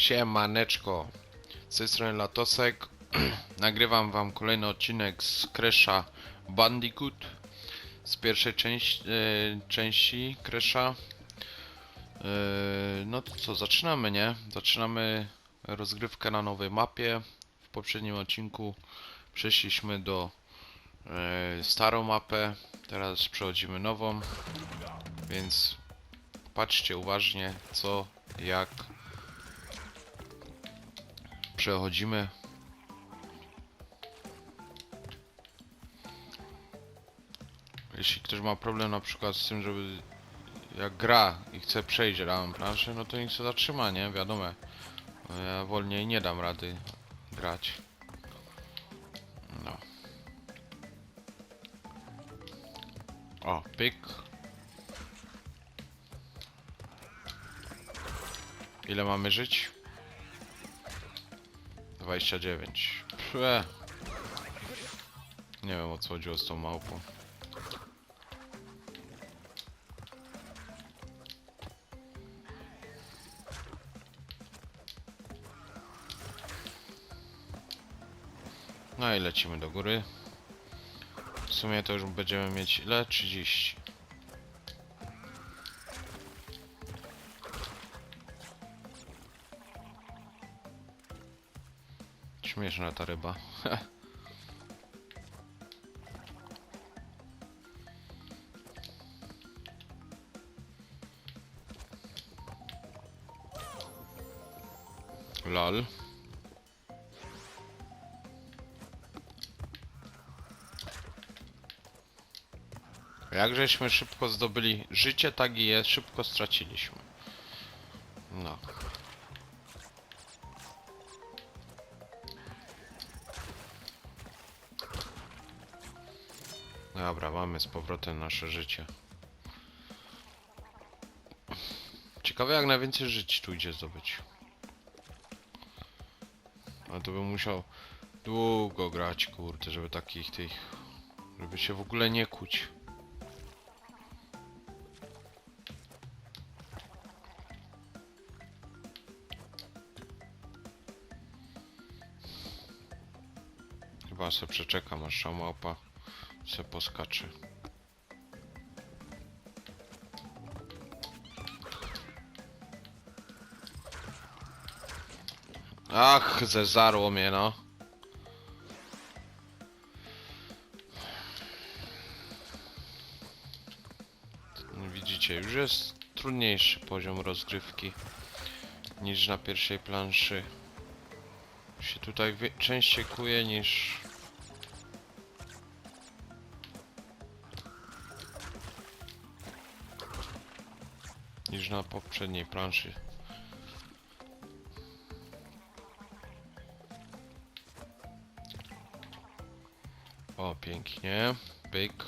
Siemaneczko, z tej strony Latosek. Nagrywam wam kolejny odcinek z Crash'a Bandicoot z pierwszej części, e, części Crash'a. E, no to co, zaczynamy, nie? Zaczynamy rozgrywkę na nowej mapie. W poprzednim odcinku przeszliśmy do e, starą mapę, teraz przechodzimy nową, więc patrzcie uważnie co, jak przechodzimy. Jeśli ktoś ma problem na przykład z tym, żeby jak gra i chce przejść ramę planszy, no to niech się zatrzyma, nie? Wiadomo. Bo Ja wolniej nie dam rady grać. No. O, pyk. Ile mamy żyć? 29. Pfe. Nie wiem o co chodziło z tą małpą. No i lecimy do góry. W sumie to już będziemy mieć ile? 30. Śmieszna ta ryba. Lol. Jak żeśmy szybko zdobyli życie, tak i je szybko straciliśmy. No. Dobra, mamy z powrotem nasze życie. Ciekawe jak najwięcej żyć tu idzie zdobyć. A to bym musiał długo grać, kurde, żeby takich tych... Żeby się w ogóle nie kuć. Chyba se przeczekam aż szamałpa se poskacze. Ach, zezarło mnie no. Widzicie, już jest trudniejszy poziom rozgrywki niż na pierwszej planszy. Się tutaj częściej kuje niż niż na poprzedniej planszy. O, pięknie. Byk.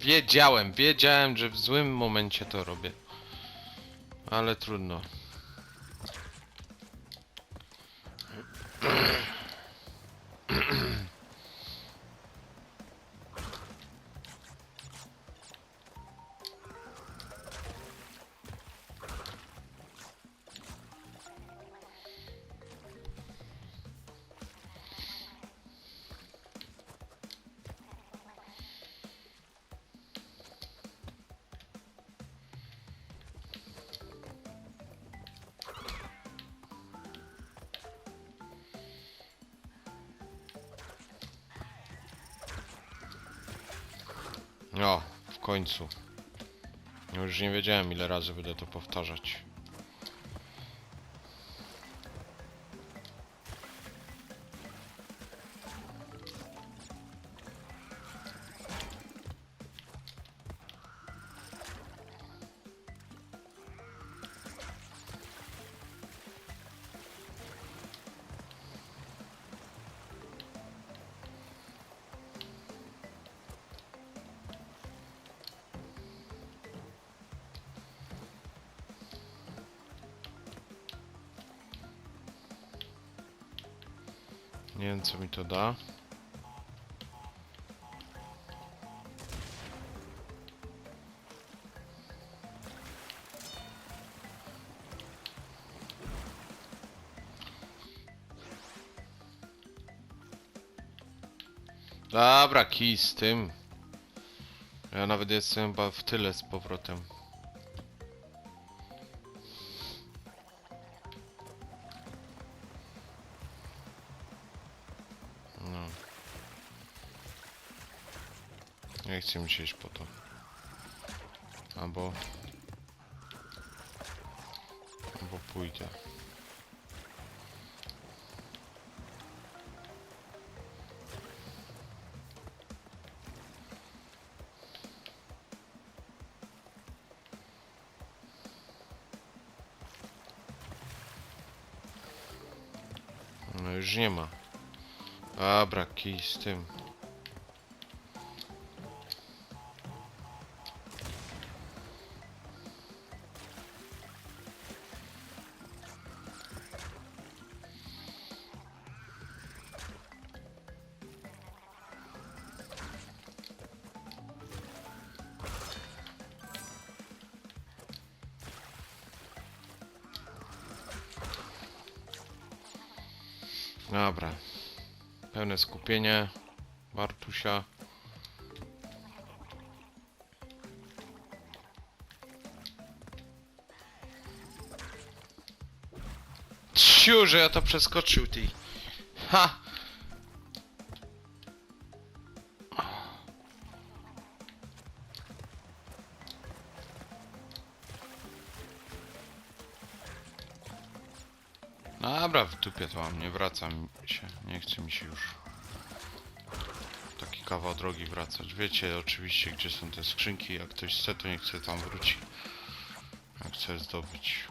Wiedziałem, wiedziałem, że w złym momencie to robię. Ale trudno. Mm-hmm. O, w końcu. Już nie wiedziałem ile razy będę to powtarzać. wiem co mi to da. Dobra, kij z tym. Ja nawet jestem chyba w tyle z powrotem. Chcę mi się iść po to. Albo... Albo pójdę. No już nie ma. Dobra, kij z tym. Dobra. Pełne skupienie. Bartusia. Ciu, że ja to przeskoczył, ty. Ha! Dobra, w dupie to mam, nie wracam się, nie chce mi się już taki kawał drogi wracać. Wiecie oczywiście gdzie są te skrzynki, jak ktoś chce to nie chce tam wróci. Jak chce zdobyć.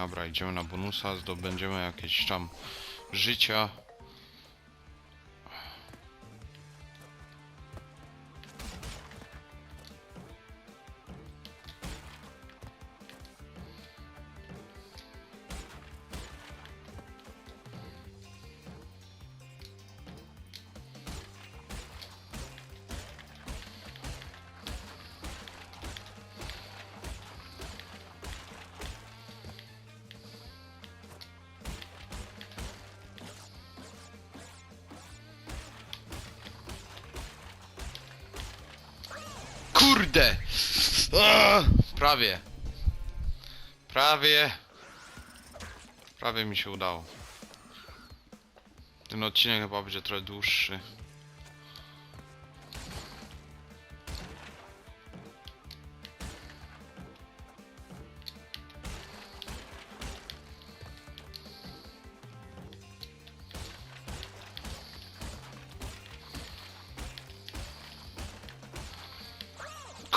Dobra, idziemy na bonusa, zdobędziemy jakieś tam życia. Kurde! Aaa, prawie. Prawie. Prawie mi się udało. Ten odcinek chyba będzie trochę dłuższy.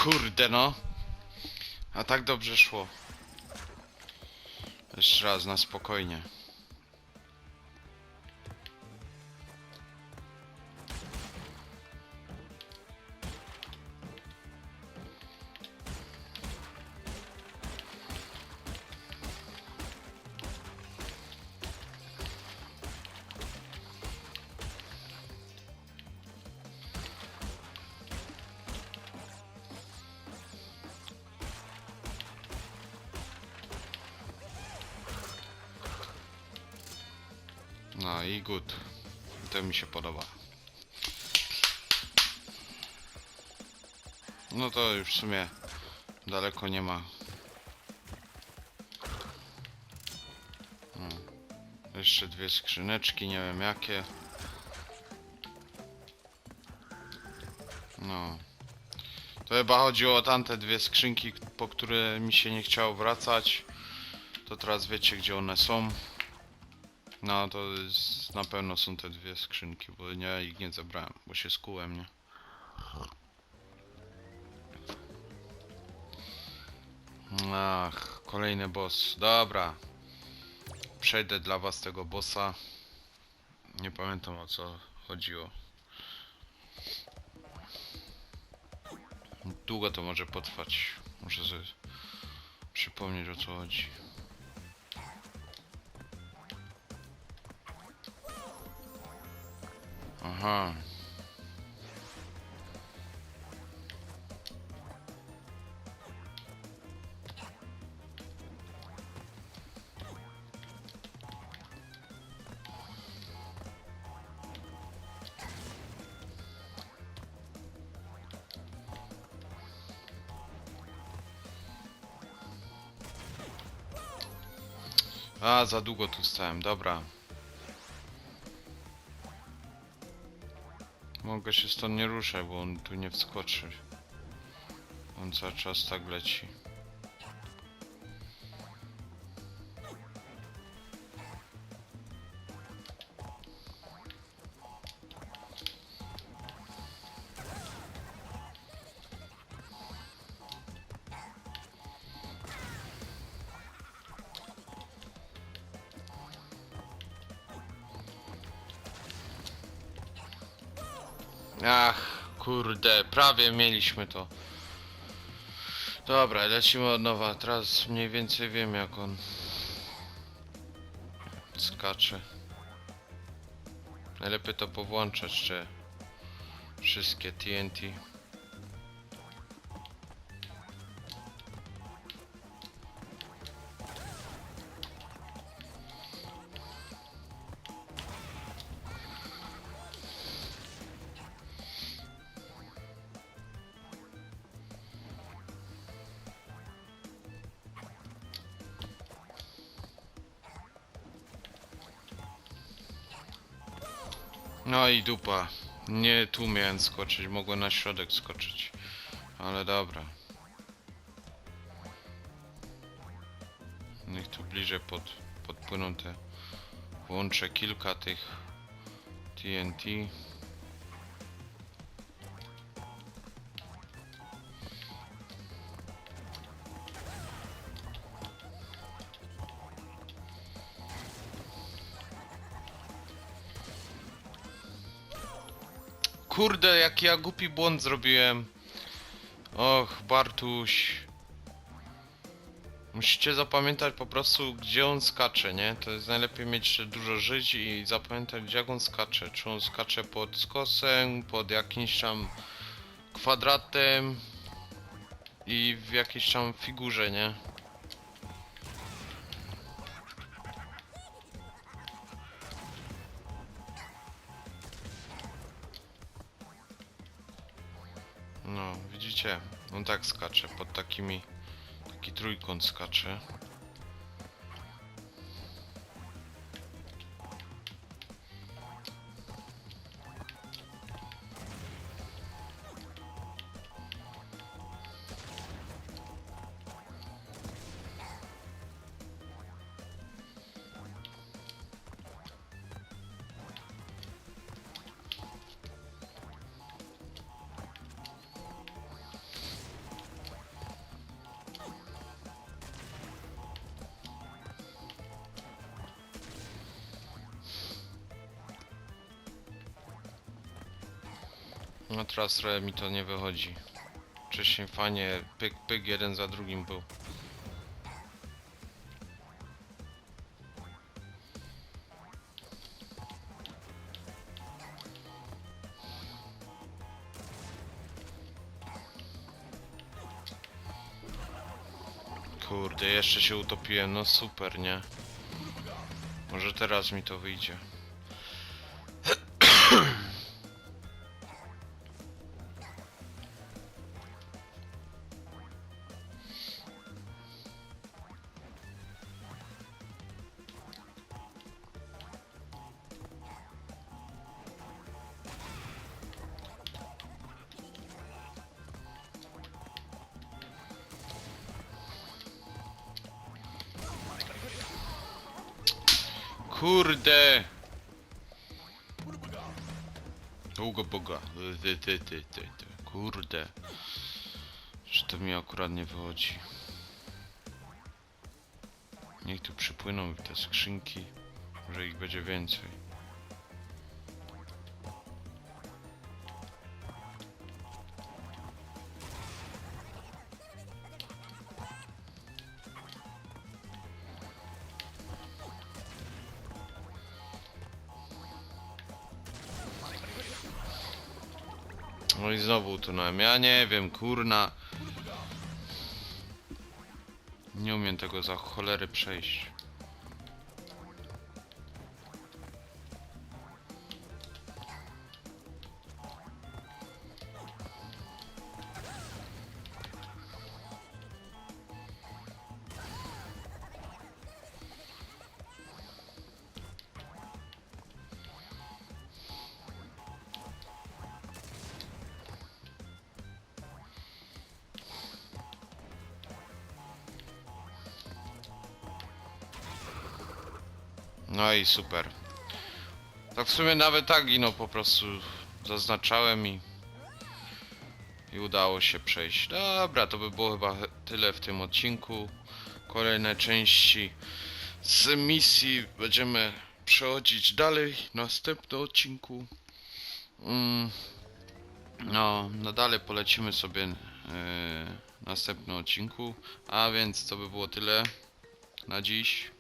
Kurde no. A tak dobrze szło. Jeszcze raz, na spokojnie. No i good. To mi się podoba. No to już w sumie daleko nie ma. No. Jeszcze dwie skrzyneczki, nie wiem jakie. No. To chyba chodziło o tamte dwie skrzynki, po które mi się nie chciało wracać. To teraz wiecie gdzie one są. No to jest, na pewno są te dwie skrzynki, bo ja ich nie zabrałem, bo się skułem, nie? Ach, kolejny boss. Dobra. Przejdę dla was tego bossa. Nie pamiętam o co chodziło. Długo to może potrwać. Muszę sobie przypomnieć o co chodzi. Aha. A, za długo tu stałem, dobra. Mogę się stąd nie ruszać, bo on tu nie wskoczy. On cały czas tak leci. Ach, kurde, prawie mieliśmy to. Dobra, lecimy od nowa. Teraz mniej więcej wiem jak on skacze. Najlepiej to powłączać, czy wszystkie TNT. Dupa. Nie tu miałem skoczyć, mogłem na środek skoczyć. Ale dobra. Niech tu bliżej pod, podpłyną te... Włączę kilka tych TNT. Kurde, jaki ja głupi błąd zrobiłem. Och, Bartuś. Musicie zapamiętać po prostu, gdzie on skacze, nie? To jest najlepiej mieć dużo żyć i zapamiętać, gdzie on skacze. Czy on skacze pod skosem, pod jakimś tam kwadratem i w jakiejś tam figurze, nie? Widzicie? On tak skacze, pod takimi... Taki trójkąt skacze. No teraz trochę mi to nie wychodzi. Wcześniej fajnie, pyk pyk jeden za drugim był. Kurde, jeszcze się utopiłem, no super, nie? Może teraz mi to wyjdzie. Kurde! Długo boga. Ty, ty, ty, ty, ty. Kurde. Że to mi akurat nie wychodzi. Niech tu przypłyną te skrzynki. Może ich będzie więcej. No i znowu utonąłem. Ja nie wiem, kurna. Nie umiem tego za cholery przejść. No i super. Tak w sumie nawet tak no po prostu zaznaczałem i i udało się przejść. Dobra, to by było chyba tyle w tym odcinku. Kolejne części z misji będziemy przechodzić dalej w następnym odcinku. Mm, no, no dalej polecimy sobie yy, w następnym odcinku. A więc to by było tyle na dziś.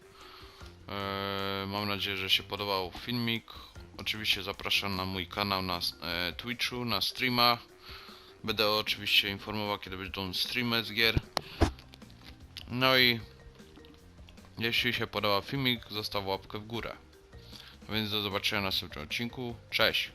Eee, mam nadzieję, że się podobał filmik. Oczywiście zapraszam na mój kanał na e, Twitchu, na streama. Będę oczywiście informował, kiedy będą streamy z gier. No i jeśli się podoba filmik, zostaw łapkę w górę. A więc do zobaczenia w następnym odcinku. Cześć!